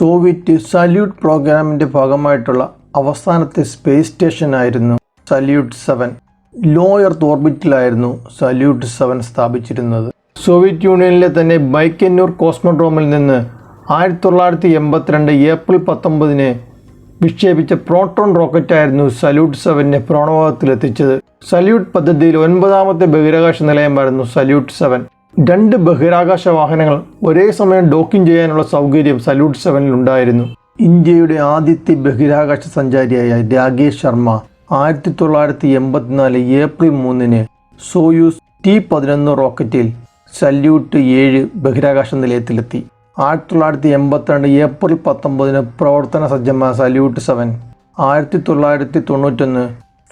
Soviet salute പ്രോഗ്രാമിന്റെ ഭാഗമായിട്ടുള്ള അവസാനത്തെ സ്പേസ് സ്റ്റേഷനായിരുന്നു സല്യൂട്ട് സെവൻ ലോ എർത്ത് ഓർബിറ്റിലായിരുന്നു സല്യൂട്ട് സെവൻ സ്ഥാപിച്ചിരുന്നത്. സോവിയറ്റ് യൂണിയനിലെ തന്നെ ബൈക്കന്നൂർ കോസ്മോഡ്രോമിൽ നിന്ന് ആയിരത്തി തൊള്ളായിരത്തി എൺപത്തിരണ്ട് ഏപ്രിൽ പത്തൊമ്പതിന് വിക്ഷേപിച്ച പ്രോട്ടോൺ റോക്കറ്റായിരുന്നു സല്യൂട്ട് സെവനെ ഭ്രമണപഥത്തിലെത്തിച്ചത് സല്യൂട്ട് പദ്ധതിയിൽ ഒൻപതാമത്തെ ബഹിരാകാശ നിലയമായിരുന്നു സല്യൂട്ട് സെവൻ രണ്ട് ബഹിരാകാശ വാഹനങ്ങൾ ഒരേ സമയം ഡോക്കിംഗ് ചെയ്യാനുള്ള സൗകര്യം സല്യൂട്ട് സെവനിൽ ഉണ്ടായിരുന്നു. ഇന്ത്യയുടെ ആദ്യത്തെ ബഹിരാകാശ സഞ്ചാരിയായ രാകേഷ് ശർമ്മ ആയിരത്തി തൊള്ളായിരത്തി എൺപത്തിനാല് ഏപ്രിൽ മൂന്നിന് സോയൂസ് ടി പതിനൊന്ന് റോക്കറ്റിൽ സല്യൂട്ട് ഏഴ് ബഹിരാകാശ നിലയത്തിലെത്തി. ആയിരത്തി തൊള്ളായിരത്തി എൺപത്തിരണ്ട് ഏപ്രിൽ പത്തൊമ്പതിന് പ്രവർത്തന സജ്ജമായ സല്യൂട്ട് സെവൻ ആയിരത്തി തൊള്ളായിരത്തി തൊണ്ണൂറ്റൊന്ന്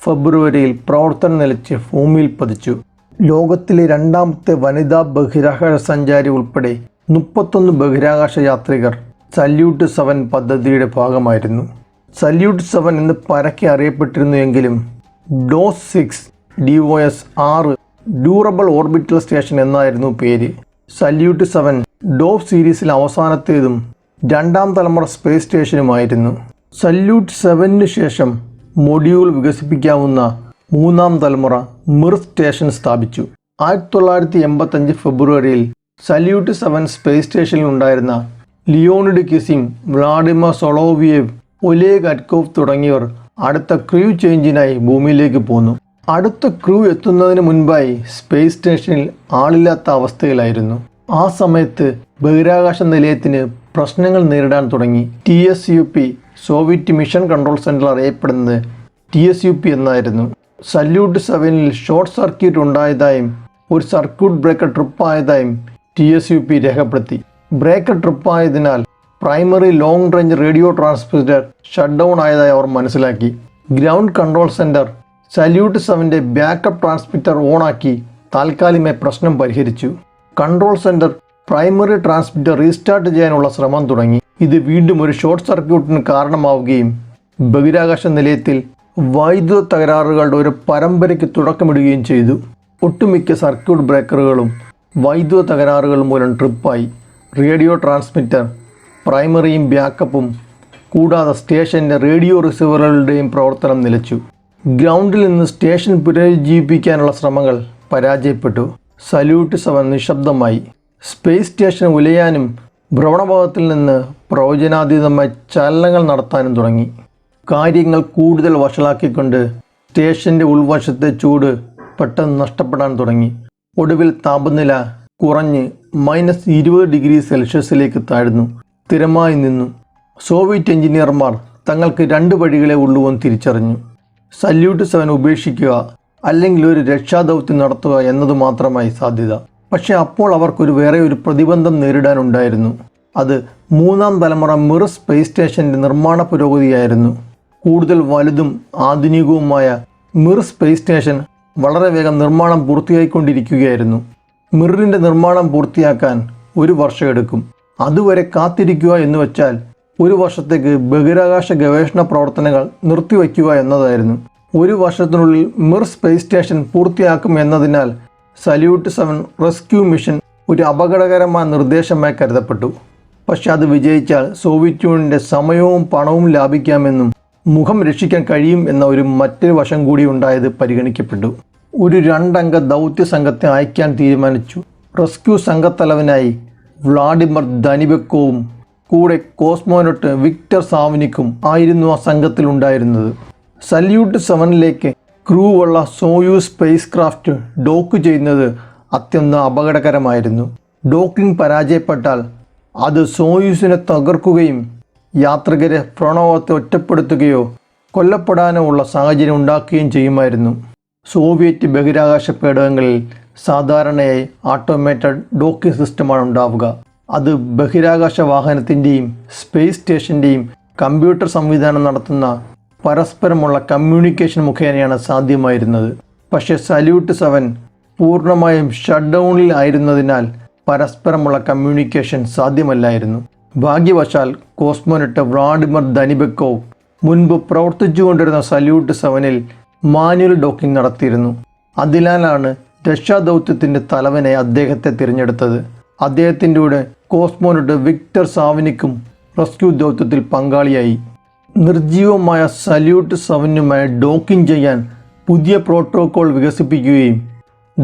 ഫെബ്രുവരിയിൽ പ്രവർത്തനം നിലച്ച് ഭൂമിയിൽ പതിച്ചു. ലോകത്തിലെ രണ്ടാമത്തെ വനിതാ ബഹിരാകാശ സഞ്ചാരി ഉൾപ്പെടെ മുപ്പത്തൊന്ന് ബഹിരാകാശ യാത്രികർ സല്യൂട്ട് സെവൻ പദ്ധതിയുടെ ഭാഗമായിരുന്നു. സല്യൂട്ട് സെവൻ എന്ന് പരക്കെ അറിയപ്പെട്ടിരുന്നു എങ്കിലും DOS six D O S ആറ് ഡ്യൂറബിൾ ഓർബിറ്റൽ സ്റ്റേഷൻ എന്നായിരുന്നു പേര്. സല്യൂട്ട് സെവൻ ഡോ സീരീസിലെ അവസാനത്തേതും രണ്ടാം തലമുറ സ്പേസ് സ്റ്റേഷനുമായിരുന്നു. സല്യൂട്ട് സെവനു ശേഷം മൊഡ്യൂൾ വികസിപ്പിക്കാവുന്ന മൂന്നാം തലമുറ മിർ സ്റ്റേഷൻ സ്ഥാപിച്ചു. ആയിരത്തി തൊള്ളായിരത്തി എൺപത്തഞ്ച് ഫെബ്രുവരിയിൽ സല്യൂട്ട് സെവൻ സ്പേസ് സ്റ്റേഷനിൽ ഉണ്ടായിരുന്ന Leonid Kizim Vladimir Solovyov Oleg Atkov തുടങ്ങിയവർ അടുത്ത ക്രൂ ചേഞ്ചിനായി ഭൂമിയിലേക്ക് പോന്നു. അടുത്ത ക്രൂ എത്തുന്നതിന് മുൻപായി സ്പേസ് സ്റ്റേഷനിൽ ആളില്ലാത്ത അവസ്ഥയിലായിരുന്നു. ആ സമയത്ത് ബഹിരാകാശ നിലയത്തിന് പ്രശ്നങ്ങൾ നേരിടാൻ തുടങ്ങി. T S U P Soviet mission control centre അറിയപ്പെടുന്നത് ടി എസ് യു പി എന്നായിരുന്നു. സല്യൂട്ട് സെവനിൽ ഷോർട്ട് സർക്യൂട്ട് ഉണ്ടായതായും ഒരു സർക്യൂട്ട് ബ്രേക്കർ ട്രിപ്പായതായും ടി എസ് യു പി രേഖപ്പെടുത്തി. Breaker ട്രിപ്പായതിനാൽ primary long range radio transmitter shut down ആയതായി അവർ മനസ്സിലാക്കി. ഗ്രൗണ്ട് കൺട്രോൾ സെന്റർ സല്യൂട്ട് സെവന്റെ ബാക്കപ്പ് ട്രാൻസ്മിറ്റർ ഓണാക്കി താൽക്കാലികമായി പ്രശ്നം പരിഹരിച്ചു. Control centre primary transmitter restart ചെയ്യാനുള്ള ശ്രമം തുടങ്ങി. ഇത് വീണ്ടും ഒരു ഷോർട്ട് സർക്യൂട്ടിന് കാരണമാവുകയും ബഹിരാകാശ നിലയത്തിൽ വൈദ്യുത തകരാറുകളുടെ ഒരു പരമ്പരയ്ക്ക് തുടക്കമിടുകയും ചെയ്തു. ഒട്ടുമിക്ക സർക്യൂട്ട് ബ്രേക്കറുകളും വൈദ്യുത തകരാറുകൾ മൂലം ട്രിപ്പായി. റേഡിയോ ട്രാൻസ്മിറ്റർ പ്രൈമറിയും ബാക്കപ്പും കൂടാതെ സ്റ്റേഷന്റെ റേഡിയോ റിസീവറുകളുടെയും പ്രവർത്തനം നിലച്ചു. ഗ്രൗണ്ടിൽ നിന്ന് സ്റ്റേഷൻ പുനരുജ്ജീവിപ്പിക്കാനുള്ള ശ്രമങ്ങൾ പരാജയപ്പെട്ടു. സല്യൂട്ട് സവൻ നിശബ്ദമായി. സ്പേസ് സ്റ്റേഷൻ ഉലയാനും ഭ്രമണഭാഗത്തിൽ നിന്ന് പ്രവചനാതീതമായി ചലനങ്ങൾ നടത്താനും തുടങ്ങി. കാര്യങ്ങൾ കൂടുതൽ വഷളാക്കിക്കൊണ്ട് സ്റ്റേഷന്റെ ഉൾവശത്തെ ചൂട് പെട്ടെന്ന് നഷ്ടപ്പെടാൻ തുടങ്ങി. ഒടുവിൽ താപനില കുറഞ്ഞ് മൈനസ് ഇരുപത് ഡിഗ്രി സെൽഷ്യസിലേക്ക് താഴ്ന്നു. സ്ഥിരമായി നിന്നു. സോവിയറ്റ് എഞ്ചിനീയർമാർ തങ്ങൾക്ക് രണ്ട് വഴികളെ ഉള്ളുവെന്ന് തിരിച്ചറിഞ്ഞു. സല്യൂട്ട് സെവൻ ഉപേക്ഷിക്കുക അല്ലെങ്കിൽ ഒരു രക്ഷാദൗത്യം നടത്തുക എന്നത് മാത്രമായി സാധ്യത. പക്ഷേ അപ്പോൾ അവർക്കൊരു വേറെ ഒരു പ്രതിബന്ധം നേരിടാനുണ്ടായിരുന്നു. അത് മൂന്നാം തലമുറ മിർ സ്പേസ് സ്റ്റേഷന്റെ നിർമ്മാണ പുരോഗതിയായിരുന്നു. കൂടുതൽ വലുതും ആധുനികവുമായ മിർ സ്പേസ് സ്റ്റേഷൻ വളരെ വേഗം നിർമ്മാണം പൂർത്തിയായിക്കൊണ്ടിരിക്കുകയായിരുന്നു. മിറിന്റെ നിർമ്മാണം പൂർത്തിയാക്കാൻ ഒരു വർഷം എടുക്കും. അതുവരെ കാത്തിരിക്കുക എന്ന് വെച്ചാൽ ഒരു വർഷത്തേക്ക് ബഹിരാകാശ ഗവേഷണ പ്രവർത്തനങ്ങൾ നിർത്തിവയ്ക്കുക എന്നതായിരുന്നു. ഒരു വർഷത്തിനുള്ളിൽ മിർ സ്പേസ് സ്റ്റേഷൻ പൂർത്തിയാക്കും എന്നതിനാൽ സല്യൂട്ട് സെവൻ റെസ്ക്യൂ മിഷൻ ഒരു അപകടകരമായ നിർദ്ദേശമായി കരുതപ്പെട്ടു. പക്ഷെ അത് വിജയിച്ചാൽ സോവിയറ്റ് യൂണിയന്റെ സമയവും പണവും ലാഭിക്കാമെന്നും മുഖം രക്ഷിക്കാൻ കഴിയും എന്ന ഒരു മറ്റൊരു വശം കൂടി ഉണ്ടായത് പരിഗണിക്കപ്പെട്ടു. ഒരു രണ്ടംഗ ദൗത്യ സംഘത്തെ അയക്കാൻ തീരുമാനിച്ചു. റെസ്ക്യൂ സംഘത്തലവനായി വ്ളാഡിമർ ധനിബെക്കോവും കൂടെ കോസ്മോനോട്ട് വിക്ടർ സാവനിക്കും ആയിരുന്നു ആ സംഘത്തിൽ ഉണ്ടായിരുന്നത്. സല്യൂട്ട് സെവനിലേക്ക് ക്രൂ ഉള്ള സോയൂസ് സ്പേസ് ക്രാഫ്റ്റ് ഡോക്ക് ചെയ്യുന്നത് അത്യന്തം അപകടകരമായിരുന്നു. ഡോക്കിംഗ് പരാജയപ്പെട്ടാൽ അത് സോയൂസിനെ തകർക്കുകയും യാത്രികരെ പ്രണവത്തെ ഒറ്റപ്പെടുത്തുകയോ കൊല്ലപ്പെടാനോ ഉള്ള സാഹചര്യം ഉണ്ടാക്കുകയും ചെയ്യുമായിരുന്നു. സോവിയറ്റ് ബഹിരാകാശ പേടകങ്ങളിൽ സാധാരണയായി ഓട്ടോമേറ്റഡ് ഡോക്കിംഗ് സിസ്റ്റമാണ് ഉണ്ടാവുക. അത് ബഹിരാകാശ വാഹനത്തിന്റെയും സ്പേസ് സ്റ്റേഷന്റെയും കമ്പ്യൂട്ടർ സംവിധാനം നടത്തുന്ന പരസ്പരമുള്ള കമ്മ്യൂണിക്കേഷൻ മുഖേനയാണ് സാധ്യമായിരുന്നത്. പക്ഷേ സല്യൂട്ട് സെവൻ പൂർണമായും ഷട്ട് ഡൗണിൽ ആയിരുന്നതിനാൽ പരസ്പരമുള്ള കമ്മ്യൂണിക്കേഷൻ സാധ്യമല്ലായിരുന്നു. ഭാഗ്യവശാൽ കോസ്മോനട്ട് വ്ളാഡിമർ ദനിബെക്കോവ് മുൻപ് പ്രവർത്തിച്ചുകൊണ്ടിരുന്ന സല്യൂട്ട് സെവനിൽ മാനുവൽ ഡോക്കിംഗ് നടത്തിയിരുന്നു. അതിനാലാണ് രക്ഷാദൗത്യത്തിന്റെ തലവനെ അദ്ദേഹത്തെ തിരഞ്ഞെടുത്തത്. അദ്ദേഹത്തിന്റെ കൂടെ കോസ്മോനട്ട് വിക്ടർ സാവനിക്കും റെസ്ക്യൂ ദൗത്യത്തിൽ പങ്കാളിയായി. നിർജീവമായ സല്യൂട്ട് സെവനുമായി ഡോക്കിംഗ് ചെയ്യാൻ പുതിയ പ്രോട്ടോകോൾ വികസിപ്പിക്കുകയും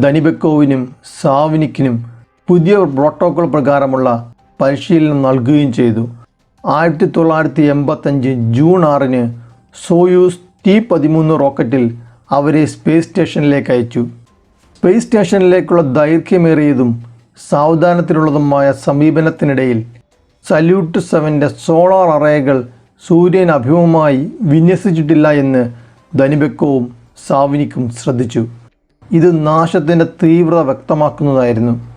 ധനിബെക്കോവിനും സാവനിക്കിനും പുതിയ പ്രോട്ടോകോൾ പ്രകാരമുള്ള പരിശീലനം നൽകുകയും ചെയ്തു. ആയിരത്തി തൊള്ളായിരത്തി എൺപത്തഞ്ച് ജൂൺ ആറിന് സോയൂസ് ടി പതിമൂന്ന് റോക്കറ്റിൽ അവരെ സ്പേസ് സ്റ്റേഷനിലേക്ക് അയച്ചു. സ്പേസ് സ്റ്റേഷനിലേക്കുള്ള ദൈർഘ്യമേറിയതും സാവധാനത്തിലുള്ളതുമായ സമീപനത്തിനിടയിൽ സല്യൂട്ട് സെവന്റെ സോളാർ അറേകൾ സൂര്യൻ അഭിമുഖമായി വിന്യസിച്ചിട്ടില്ല എന്ന് ധനിബക്കവും സാവിനിക്കും ശ്രദ്ധിച്ചു. ഇത് നാശത്തിന്റെ തീവ്രത വ്യക്തമാക്കുന്നതായിരുന്നു.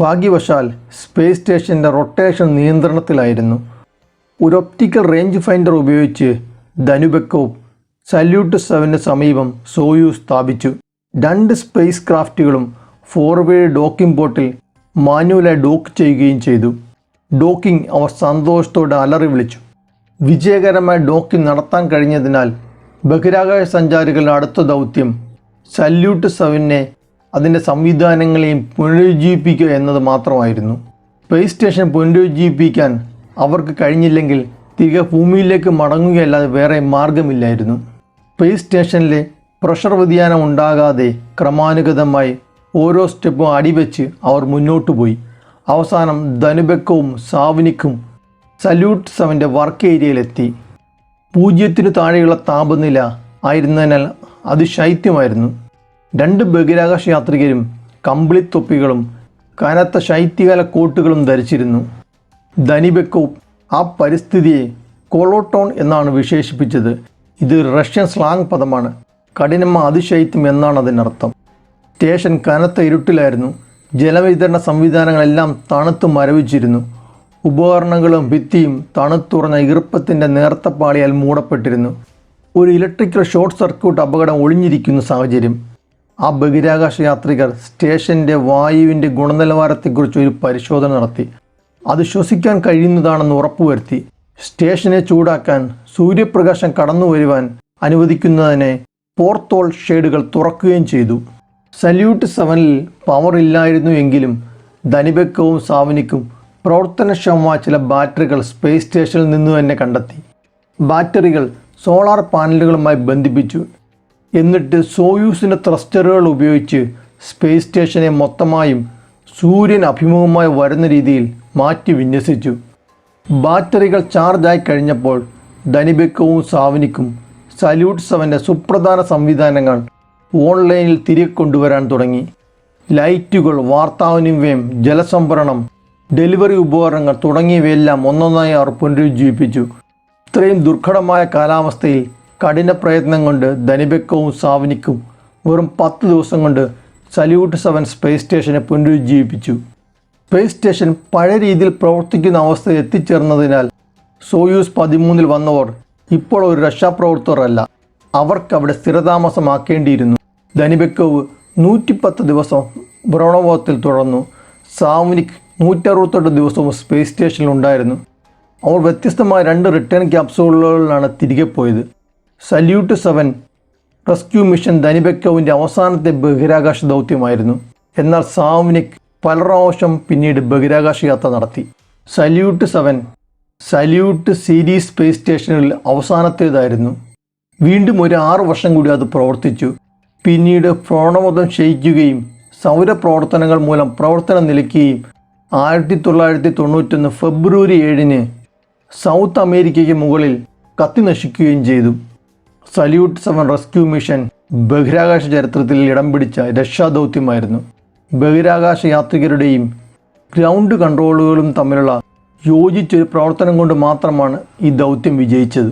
ഭാഗ്യവശാൽ സ്പേസ് സ്റ്റേഷന്റെ റൊട്ടേഷൻ നിയന്ത്രണത്തിലായിരുന്നു. ഒരു ഒപ്റ്റിക്കൽ റേഞ്ച് ഫൈൻഡർ ഉപയോഗിച്ച് ധനുബെക്കോവ് സല്യൂട്ട് സെവന് സമീപം സോയു സ്ഥാപിച്ചു. രണ്ട് സ്പേസ് ക്രാഫ്റ്റുകളും ഫോർവേഡ് ഡോക്കിംഗ് ബോട്ടിൽ മാനുവലായി ഡോക്ക് ചെയ്യുകയും ചെയ്തു. ഡോക്കിംഗ് അവർ സന്തോഷത്തോടെ അലറി വിളിച്ചു. വിജയകരമായ ഡോക്കിംഗ് നടത്താൻ കഴിഞ്ഞതിനാൽ ബഹിരാകാശ സഞ്ചാരികളുടെ അടുത്ത ദൗത്യം സല്യൂട്ട് സെവനെ അതിന്റെ സംവിധാനങ്ങളെയും പുനരുജ്ജീവിപ്പിക്കുക എന്നത് മാത്രമായിരുന്നു. സ്പേസ് സ്റ്റേഷൻ പുനരുജ്ജീവിപ്പിക്കാൻ അവർക്ക് കഴിഞ്ഞില്ലെങ്കിൽ തിരികെ ഭൂമിയിലേക്ക് മടങ്ങുകയല്ലാതെ വേറെ മാർഗമില്ലായിരുന്നു സ്പേസ് സ്റ്റേഷനിലെ പ്രഷർ വ്യതിയാനം ഉണ്ടാകാതെ ക്രമാനുഗതമായി ഓരോ സ്റ്റെപ്പും അടിവെച്ച് അവർ മുന്നോട്ട് പോയി. അവസാനം ധനുബെക്കവും സാവിനിക്കും സല്യൂട്ട് സെവന്റെ വർക്ക് ഏരിയയിലെത്തി പൂജ്യത്തിനു താഴെയുള്ള താപനില ആയിരുന്നതിനാൽ അത് ശൈത്യമായിരുന്നു. രണ്ട് ബഹിരാകാശ യാത്രികരും കമ്പിളി തൊപ്പികളും കനത്ത ശൈത്യകാല കോട്ടുകളും ധരിച്ചിരുന്നു. ധനിബെക്കോവ് ആ പരിസ്ഥിതിയെ കൊളോട്ടോൺ എന്നാണ് വിശേഷിപ്പിച്ചത്. ഇത് റഷ്യൻ സ്ലാങ് പദമാണ്. കഠിനമ അതിശൈത്യം എന്നാണ് അതിനർത്ഥം. സ്റ്റേഷൻ കനത്ത ഇരുട്ടിലായിരുന്നു. ജലവിതരണ സംവിധാനങ്ങളെല്ലാം തണുത്ത് മരവിച്ചിരുന്നു. ഉപകരണങ്ങളും ഭിത്തിയും തണുത്തുറഞ്ഞ ഈർപ്പത്തിന്റെ നേർത്ത പാളിയാൽ മൂടപ്പെട്ടിരുന്നു. ഒരു ഇലക്ട്രിക്കൽ ഷോർട്ട് സർക്യൂട്ട് അപകടം ഒളിഞ്ഞിരിക്കുന്ന സാഹചര്യം. ആ ബഹിരാകാശ യാത്രികർ സ്റ്റേഷന്റെ വായുവിന്റെ ഗുണനിലവാരത്തെക്കുറിച്ച് ഒരു പരിശോധന നടത്തി. അത് ശ്വസിക്കാൻ കഴിയുന്നതാണെന്ന് ഉറപ്പുവരുത്തി. സ്റ്റേഷനെ ചൂടാക്കാൻ സൂര്യപ്രകാശം കടന്നു വരുവാൻ അനുവദിക്കുന്നതിനെ പോർത്തോൾ ഷെയ്ഡുകൾ തുറക്കുകയും ചെയ്തു. സല്യൂട്ട് സെവനിൽ പവർ ഇല്ലായിരുന്നു എങ്കിലും ധനിബക്കവും സാവനിക്കും പ്രവർത്തനക്ഷമമായ ചില ബാറ്ററികൾ സ്പേസ് സ്റ്റേഷനിൽ നിന്ന് തന്നെ കണ്ടെത്തി. ബാറ്ററികൾ സോളാർ പാനലുകളുമായി ബന്ധിപ്പിച്ചു. എന്നിട്ട് സോയൂസിന്റെ ത്രസ്റ്ററുകൾ ഉപയോഗിച്ച് സ്പേസ് സ്റ്റേഷനെ മൊത്തമായും സൂര്യൻ അഭിമുഖമായി വരുന്ന രീതിയിൽ മാറ്റി വിന്യസിച്ചു. ബാറ്ററികൾ ചാർജായി കഴിഞ്ഞപ്പോൾ ധനിബെക്കവും സാവനിക്കും സല്യൂട്ട് സെവന്റെ സുപ്രധാന സംവിധാനങ്ങൾ ഓൺലൈനിൽ തിരികെ കൊണ്ടുവരാൻ തുടങ്ങി. ലൈറ്റുകൾ വാർത്താവിനിമയം ജലസംഭരണം ഡെലിവറി ഉപകരണങ്ങൾ തുടങ്ങിയവയെല്ലാം ഒന്നൊന്നായി അവർ പുനരുജ്ജീവിപ്പിച്ചു. ഇത്രയും ദുർഘടമായ കാലാവസ്ഥയിൽ കഠിന പ്രയത്നം കൊണ്ട് ധനിബെക്കവും സാവനിക്കും വെറും പത്ത് ദിവസം കൊണ്ട് സല്യൂട്ട് സെവൻ സ്പേസ് സ്റ്റേഷനെ പുനരുജ്ജീവിപ്പിച്ചു. സ്പേസ് സ്റ്റേഷൻ പഴയ രീതിയിൽ പ്രവർത്തിക്കുന്ന അവസ്ഥയിൽ എത്തിച്ചേർന്നതിനാൽ സോയൂസ് പതിമൂന്നിൽ വന്നവർ ഇപ്പോൾ ഒരു രക്ഷാപ്രവർത്തകരല്ല. അവർക്ക് അവിടെ സ്ഥിരതാമസമാക്കേണ്ടിയിരുന്നു. ധനിബെക്കോവ് നൂറ്റിപ്പത്ത് ദിവസം ഭ്രമണപഥത്തിൽ തുടർന്നു. സാവനിക് നൂറ്ററുപത്തെട്ട് ദിവസവും സ്പേസ് സ്റ്റേഷനിൽ ഉണ്ടായിരുന്നു. അവർ വ്യത്യസ്തമായ രണ്ട് റിട്ടേൺ ക്യാപ്സൂളുകളിലാണ് തിരികെ പോയത്. സല്യൂട്ട് സെവൻ റെസ്ക്യൂ മിഷൻ ധനിബെക്കോവിന്റെ അവസാനത്തെ ബഹിരാകാശ ദൗത്യമായിരുന്നു. എന്നാൽ സാവ്നിക് പല പ്രാവശ്യം പിന്നീട് ബഹിരാകാശ യാത്ര നടത്തി. Salyut seven Salyut series space സ്റ്റേഷനിൽ അവസാനത്തേതായിരുന്നു. വീണ്ടും ഒരു ആറു വർഷം കൂടി അത് പ്രവർത്തിച്ചു. പിന്നീട് പ്രോണമതം ക്ഷയിക്കുകയും സൗരപ്രവർത്തനങ്ങൾ മൂലം പ്രവർത്തനം നിലയ്ക്കുകയും ആയിരത്തി തൊള്ളായിരത്തി തൊണ്ണൂറ്റൊന്ന് ഫെബ്രുവരി ഏഴിന് സൗത്ത് അമേരിക്കയ്ക്ക് മുകളിൽ കത്തി നശിക്കുകയും ചെയ്തു. സല്യൂട്ട് സെവൻ റെസ്ക്യൂ മിഷൻ ബഹിരാകാശ ചരിത്രത്തിൽ ഇടം പിടിച്ച രക്ഷാദൗത്യമായിരുന്നു. ബഹിരാകാശ യാത്രികരുടെയും ഗ്രൗണ്ട് കൺട്രോളുകളും തമ്മിലുള്ള യോജിച്ചൊരു പ്രവർത്തനം കൊണ്ട് മാത്രമാണ് ഈ ദൗത്യം വിജയിച്ചത്.